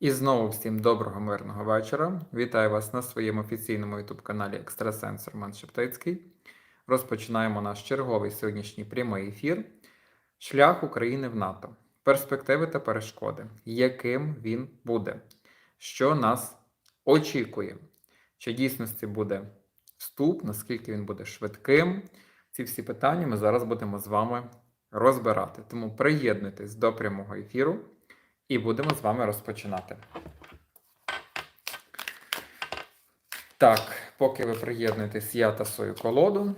І знову всім доброго мирного вечора. Вітаю вас на своєму офіційному YouTube-каналі Екстрасенс Роман Шептицький. Розпочинаємо наш черговий сьогоднішній прямий ефір. Шлях України в НАТО. Перспективи та перешкоди. Яким він буде? Що нас очікує? Чи дійсності буде вступ, наскільки він буде швидким? Ці всі питання ми зараз будемо з вами розбирати. Тому приєднуйтесь до прямого ефіру. І будемо з вами розпочинати. Так, поки ви приєднуєтесь, я тасую колоду.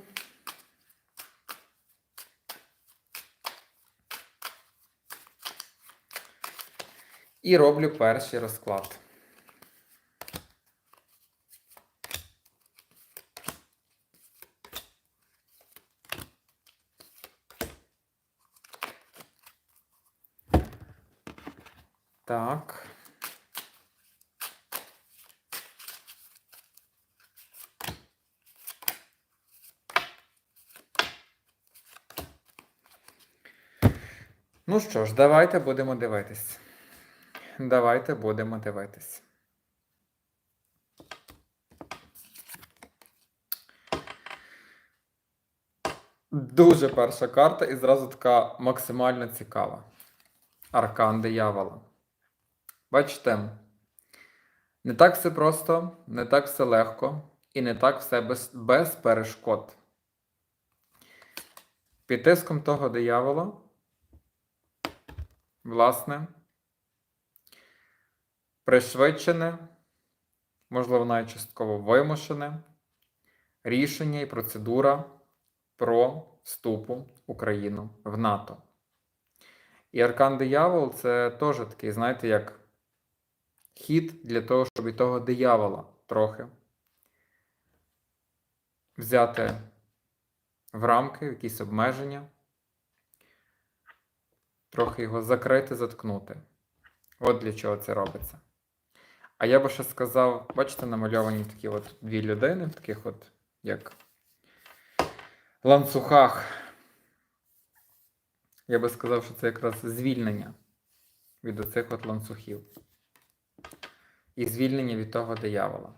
І роблю перший розклад. Так. Ну що ж, давайте будемо дивитись. Давайте будемо дивитись. Дуже перша карта і зразу така максимально цікава. Аркан диявола. Бачите, не так все просто, не так все легко і не так все без, без перешкод. Під тиском того диявола, власне, пришвидшене, можливо, навіть частково вимушене рішення і процедура про вступу Україну в НАТО. І Аркан диявол це теж такий, знаєте, як хід для того, щоб і того диявола трохи взяти в рамки, в якісь обмеження, трохи його закрити, заткнути. От для чого це робиться. А я би ще сказав, бачите, намальовані такі от дві людини, в таких от, як ланцюгах. Я би сказав, що це якраз звільнення від оцих от ланцюгів. І звільнення від того диявола.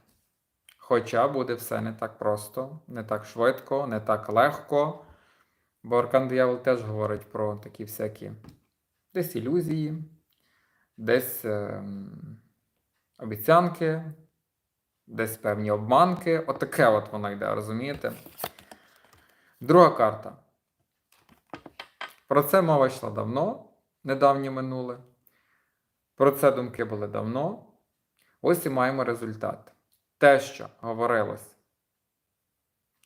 Хоча буде все не так просто, не так швидко, не так легко. Бо Аркан диявол теж говорить про такі всякі десь ілюзії, десь е обіцянки, десь певні обманки. Отаке от, от воно йде, розумієте? Друга карта. Про це мова йшла давно, недавнє минуле. Про це думки були давно. Ось і маємо результат. Те, що говорилось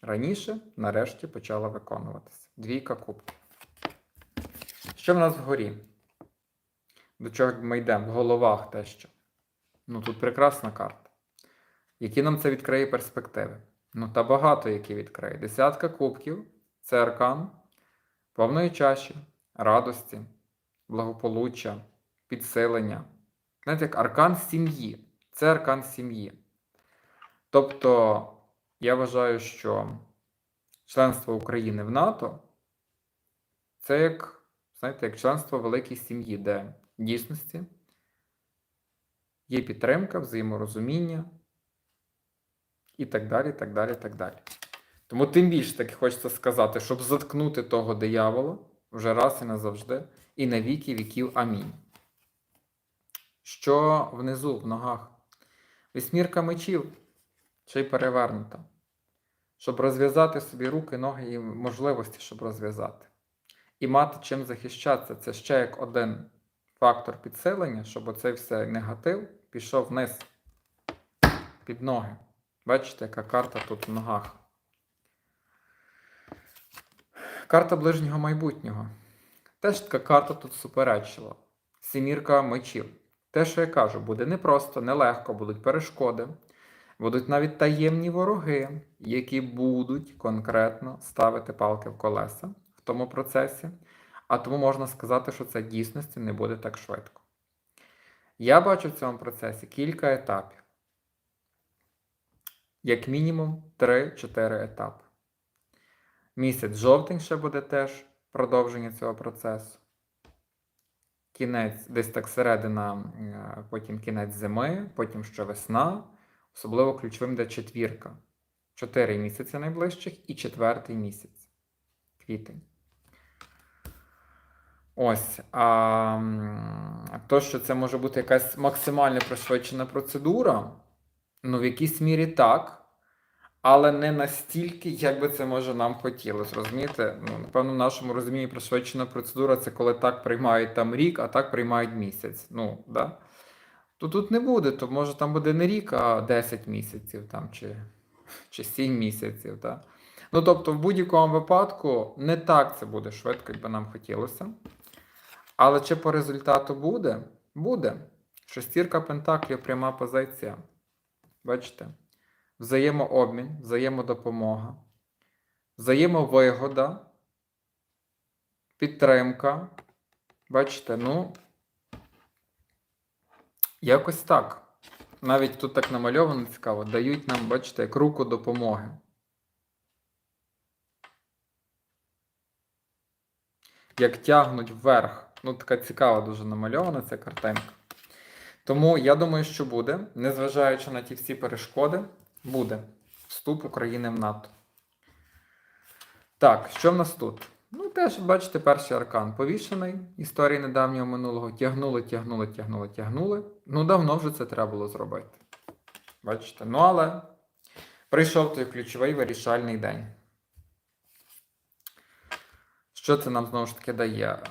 раніше, нарешті почало виконуватися. Двійка кубків. Що в нас вгорі? До чого ми йдемо? В головах те, що. Ну тут прекрасна карта. Які нам це відкриє перспективи? Ну, та багато які відкриє. Десятка кубків це аркан повної чаші, радості, благополуччя, підсилення. Знаєте, як аркан сім'ї. Це аркан сім'ї. Тобто, я вважаю, що членство України в НАТО це як, знаєте, як членство великій сім'ї, де в дійсності є підтримка, взаєморозуміння і так далі, так далі, так далі. Тому тим більше таки хочеться сказати, щоб заткнути того диявола вже раз і назавжди, і на віки віків. Амінь. Що внизу, в ногах? Вісьмірка мечів, й перевернута. Щоб розв'язати собі руки, ноги і можливості, щоб розв'язати. І мати чим захищатися. Це ще як один фактор підсилення, щоб оцей все негатив пішов вниз під ноги. Бачите, яка карта тут в ногах. Карта ближнього майбутнього. Теж така карта тут суперечлива. Сімірка мечів. Те, що я кажу, буде непросто, нелегко, будуть перешкоди, будуть навіть таємні вороги, які будуть конкретно ставити палки в колеса в тому процесі. А тому можна сказати, що це дійсності не буде так швидко. Я бачу в цьому процесі кілька етапів. Як мінімум 3-4 етапи. Місяць жовтень ще буде теж продовження цього процесу. Кінець, десь так середина, е, потім кінець зими, потім ще весна. Особливо ключовим де четвірка. Чотири місяці найближчих і четвертий місяць. Квітень. Ось. А то, що це може бути якась максимально пришвидшена процедура, ну, в якійсь мірі так. Але не настільки, як би це може нам хотілося. Розумієте? Ну, напевно, в нашому розумінні пришвидшена процедура це коли так приймають там рік, а так приймають місяць. Ну, да? То тут не буде, то може там буде не рік, а 10 місяців там, чи, чи 7 місяців. Да? Ну, тобто, в будь-якому випадку не так це буде швидко, як би нам хотілося. Але чи по результату буде? Буде. Шестірка Пентаклів пряма позиція. Бачите? Взаємообмін, взаємодопомога, взаємовигода, підтримка. Бачите, ну, якось так. Навіть тут так намальовано цікаво, дають нам, бачите, як руку допомоги. Як тягнуть вверх. Ну, така цікава дуже намальована ця картинка. Тому я думаю, що буде, незважаючи на ті всі перешкоди, буде вступ України в НАТО. Так, що в нас тут? Ну, теж, бачите, перший аркан повішений. Історії недавнього минулого. Тягнули, тягнули, тягнули, тягнули. Ну, давно вже це треба було зробити. Бачите? Ну, але прийшов той ключовий вирішальний день. Що це нам знову ж таки дає?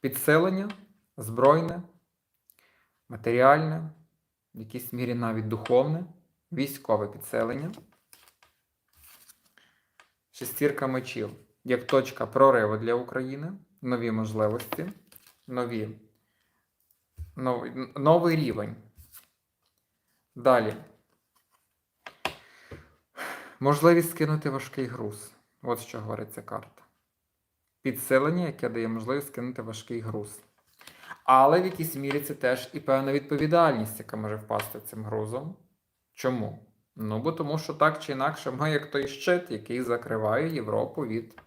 Підсилення, збройне, матеріальне, в якійсь мірі навіть духовне, військове підсилення. Шестірка мечів як точка прориву для України, нові можливості, нові, новий, новий рівень. Далі. Можливість скинути важкий груз. От що говорить ця карта. Підсилення, яке дає можливість скинути важкий груз. Але в якійсь мірі це теж і певна відповідальність, яка може впасти цим грузом. Чому? Ну, бо тому що так чи інакше ми як той щит, який закриває Європу від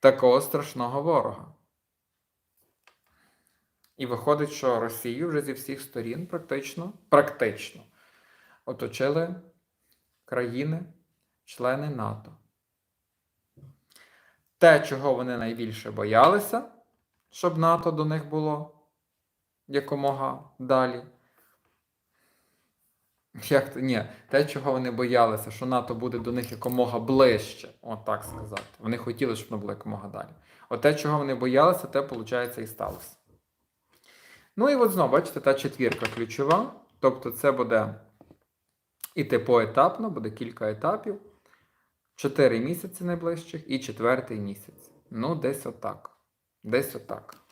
такого страшного ворога. І виходить, що Росію вже зі всіх сторін практично, практично оточили країни, члени НАТО. Те, чого вони найбільше боялися, щоб НАТО до них було якомога далі. Як? Ні, те, чого вони боялися, що НАТО буде до них якомога ближче, от так сказати. Вони хотіли, щоб воно було якомога далі. От те, чого вони боялися, те, виходить, і сталося. Ну і от знову, бачите, та четвірка ключова. Тобто це буде іти поетапно, буде кілька етапів. Чотири місяці найближчих і четвертий місяць. Ну, десь отак. Десь отак.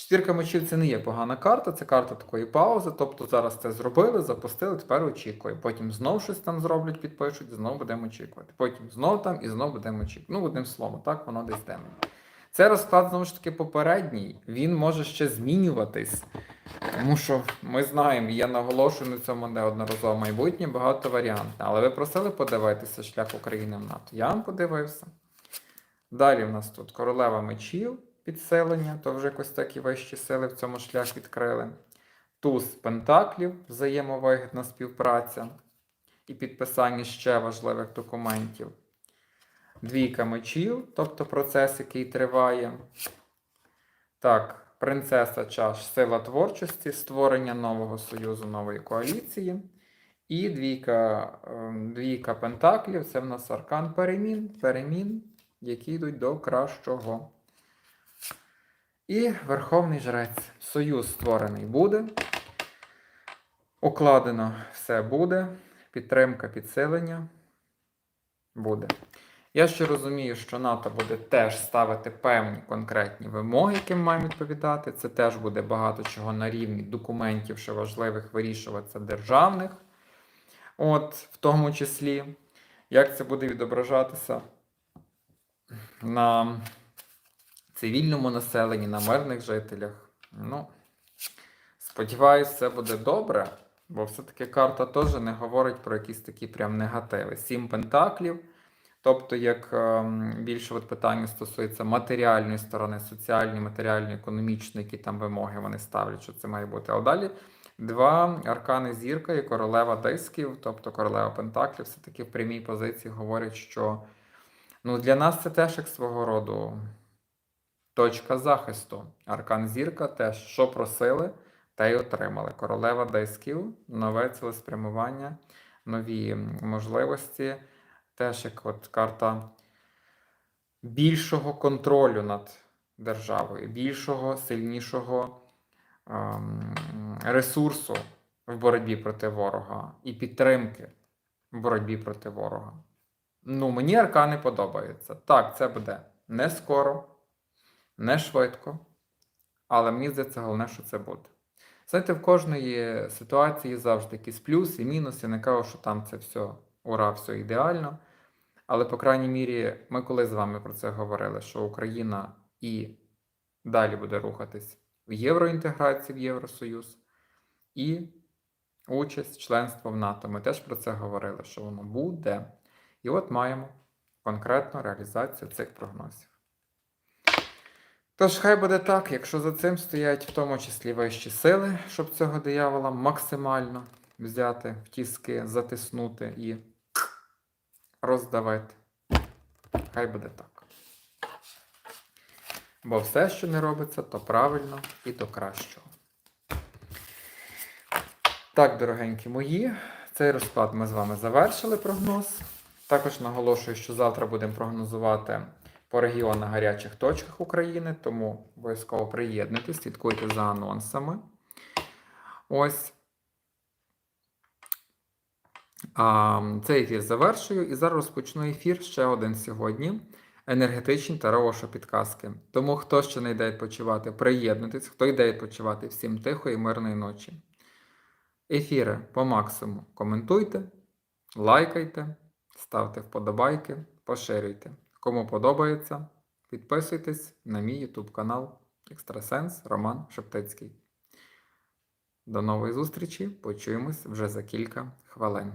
Четвірка мечів це не є погана карта, це карта такої паузи. Тобто зараз це зробили, запустили, тепер очікуємо. Потім знову щось там зроблять, підпишуть, знову будемо очікувати. Потім знову там і знову будемо очікувати. Ну, одним словом, так воно десь темно. Це розклад, знову ж таки, попередній. Він може ще змінюватись. Тому що ми знаємо, я наголошую на цьому неодноразово майбутнє, багато варіантів. Але ви просили подивитися шлях України в НАТО. Я вам подивився. Далі в нас тут королева мечів підсилення, то вже якось такі вищі сили в цьому шлях відкрили. Туз пентаклів, взаємовигідна співпраця і підписання ще важливих документів. Двійка мечів, тобто процес, який триває. Так, принцеса чаш, сила творчості, створення нового союзу, нової коаліції. І двійка, ем, двійка пентаклів це в нас аркан перемін, перемін, які йдуть до кращого. І Верховний Жрець. Союз створений буде. Укладено все буде. Підтримка, підсилення буде. Я ще розумію, що НАТО буде теж ставити певні конкретні вимоги, яким маємо відповідати. Це теж буде багато чого на рівні документів, що важливих вирішуватися державних. От, в тому числі, як це буде відображатися на цивільному населенні, на мирних жителях. Ну, сподіваюсь, все буде добре, бо все-таки карта теж не говорить про якісь такі прям негативи. Сім пентаклів. Тобто, як ем, більше от питання стосується матеріальної сторони, соціальної, матеріальної, економічної, які там вимоги вони ставлять, що це має бути. А далі два аркани зірка і королева дисків, тобто королева Пентаклів, все-таки в прямій позиції говорять, що ну, для нас це теж як свого роду точка захисту. Аркан зірка теж, що просили, те й отримали. Королева дисків, нове цілеспрямування, нові можливості. Теж як от карта більшого контролю над державою, більшого, сильнішого ем, ресурсу в боротьбі проти ворога і підтримки в боротьбі проти ворога. Ну, мені аркани подобаються. Так, це буде не скоро, не швидко, але мені здається, головне, що це буде. Знаєте, в кожної ситуації завжди якісь плюси, мінуси. Не кажу, що там це все ура, все ідеально. Але, по крайній мірі, ми коли з вами про це говорили, що Україна і далі буде рухатись в євроінтеграції в Євросоюз і участь, членство в НАТО. Ми теж про це говорили, що воно буде. І от маємо конкретну реалізацію цих прогнозів. Тож, хай буде так, якщо за цим стоять в тому числі вищі сили, щоб цього диявола максимально взяти в тіски, затиснути і роздавити. Хай буде так. Бо все, що не робиться, то правильно і до кращого. Так, дорогенькі мої, цей розклад ми з вами завершили прогноз. Також наголошую, що завтра будемо прогнозувати по регіонах гарячих точках України, тому обов'язково приєднуйтесь, слідкуйте за анонсами. Ось. Цей ефір завершую і зараз розпочну ефір ще один сьогодні. Енергетичні та ровошо підказки. Тому хто ще не йде відпочивати, приєднуйтесь, хто йде відпочивати, всім тихої, мирної ночі. Ефіри по максимуму коментуйте, лайкайте, ставте вподобайки, поширюйте. Кому подобається, підписуйтесь на мій YouTube канал Екстрасенс Роман Шептицький. До нової зустрічі. Почуємось вже за кілька хвилин.